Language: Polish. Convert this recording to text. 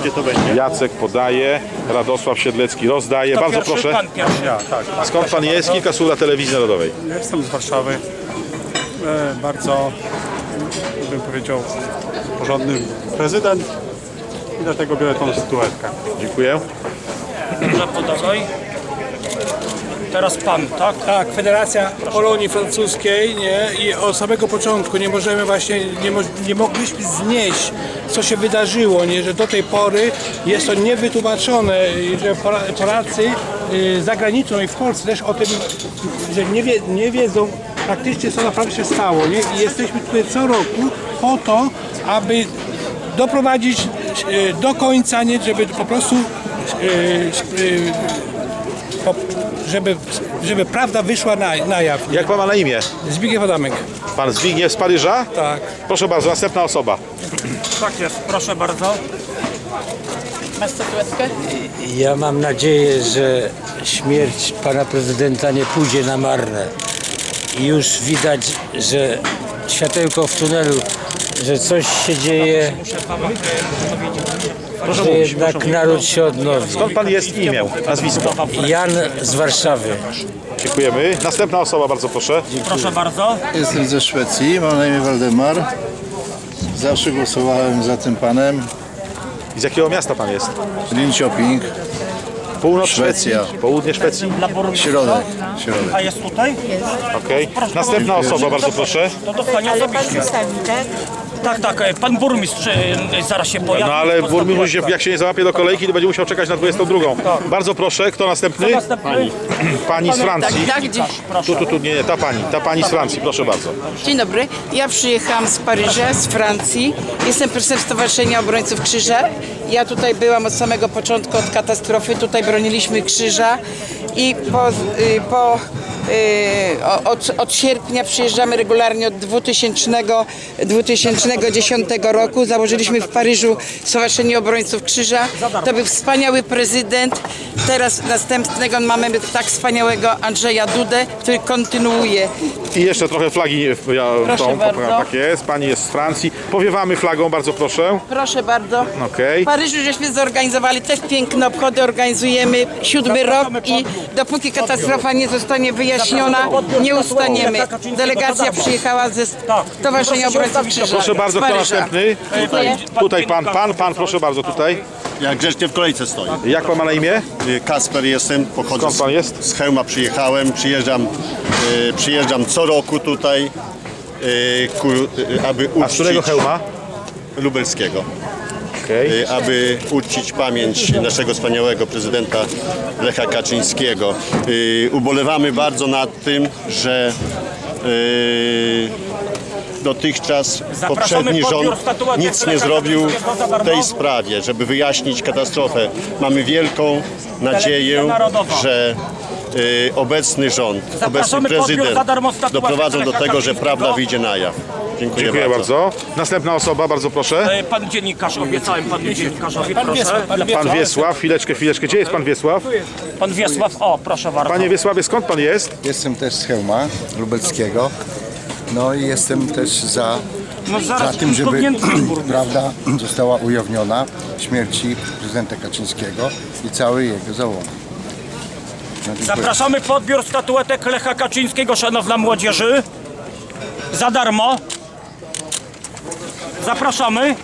Gdzie to będzie? Jacek podaje, Radosław Siedlecki rozdaje. to Bardzo pierwszy, proszę. Pan pierwszy. Ja, tak. Skąd pan jest? Kilka słów dla telewizji narodowej. Jestem z Warszawy. E, bardzo, bym powiedział, porządny prezydent i dlatego biorę tą statuetkę. Dziękuję. Dobrze, podawaj. Teraz pan, tak? Tak, Federacja Polonii Francuskiej nie? i od samego początku nie możemy właśnie, nie, mo, nie mogliśmy znieść, co się wydarzyło, nie? że do tej pory jest to niewytłumaczone, że Pola- Polacy y, za granicą i w Polsce też o tym, że nie, wie, nie wiedzą praktycznie co naprawdę się stało. Nie? I jesteśmy tutaj co roku po to, aby doprowadzić y, do końca, nie? żeby po prostu y, y, po, żeby, żeby prawda wyszła na, na jaw. Jak pan ma na imię? Zbigniew Adamek. Pan Zbigniew z Paryża? Tak. Proszę bardzo, następna osoba. Tak jest, proszę bardzo. Masz statuetkę? Ja mam nadzieję, że śmierć pana prezydenta nie pójdzie na marne. I już widać, że światełko w tunelu, że coś się dzieje, Proszę że mówić. jednak naród się odnowi. Skąd pan jest imię, nazwisko? Jan z Warszawy. Dziękujemy. Następna osoba, bardzo proszę. Proszę bardzo. Jestem ze Szwecji, mam na imię Waldemar. Zawsze głosowałem za tym panem. I z jakiego miasta pan jest? Linköping, Północ Szwecja. Południe Szwecji? Środek, środek. A jest tutaj? Okej. Następna osoba, bardzo proszę. To dostanie osobiście. Tak, tak, e, pan burmistrz e, zaraz się pojawi. No ale burmistrz, się- jak się nie załapie do kolejki, to będzie musiał czekać na 22. Bardzo proszę, kto następny? Następny. Pani z Francji. Tak, gdzie? Tu, tu, tu, nie, nie, ta pani, ta pani z Francji, proszę bardzo. Dzień dobry. Ja przyjechałam z Paryża, z Francji. Jestem prezentem Stowarzyszenia Obrońców Krzyża. Ja tutaj byłam od samego początku, od katastrofy. Tutaj broniliśmy krzyża i po, y, po od, od sierpnia przyjeżdżamy regularnie od 2000, 2010 roku. Założyliśmy w Paryżu Stowarzyszenie Obrońców Krzyża. To był wspaniały prezydent. Teraz następnego mamy tak wspaniałego Andrzeja Dudę, który kontynuuje I jeszcze trochę flagi, ja, Proszę tą, bardzo. tak jest, pani jest z Francji. Powiewamy flagą, bardzo proszę. Proszę bardzo. Okej. W Paryżu żeśmy zorganizowali też piękne obchody, organizujemy siódmy rok i dopóki katastrofa nie zostanie wyjaśniona, nie ustaniemy. Delegacja przyjechała ze Stowarzyszenia Obrońców Krzyża. Proszę bardzo, kto następny? Tutaj pan, pan, pan, proszę bardzo, tutaj. Ja grzecznie w kolejce stoję. Jak pan ma na imię? Y, Kasper jestem, pochodzę Skąd pan jest? z, z Chełma przyjechałem, przyjeżdżam, y, przyjeżdżam co roku tutaj, y, ku, aby uczcić A z którego hełma? lubelskiego. Okej. y, aby uczcić pamięć naszego wspaniałego prezydenta Lecha Kaczyńskiego. Y, Ubolewamy bardzo nad tym, że y, dotychczas poprzedni rząd nic nie zrobił w tej sprawie, żeby wyjaśnić katastrofę. Mamy wielką nadzieję, że y, obecny rząd, obecny Zapraszamy podbiór prezydent darmo doprowadzą do tego, że prawda wyjdzie na jaw. Dziękuję, Dziękuję bardzo. Następna osoba, bardzo proszę. E, Pan dziennikarz, obiecałem panu dziennikarzowi, proszę. Wiesław, pan Pan Wiesław, chwileczkę, chwileczkę. Gdzie jest pan Wiesław? Pan Wiesław, o proszę bardzo. Panie Wiesławie, skąd pan jest? Jestem też z Chełma Lubelskiego. No i jestem też za, No za zaraz tym, żeby powinien pan prawda została ujawniona śmierci prezydenta Kaczyńskiego i cały jego załóg. Zapraszamy podbiór statuetek Lecha Kaczyńskiego, szanowna młodzieży. Za darmo. Zapraszamy.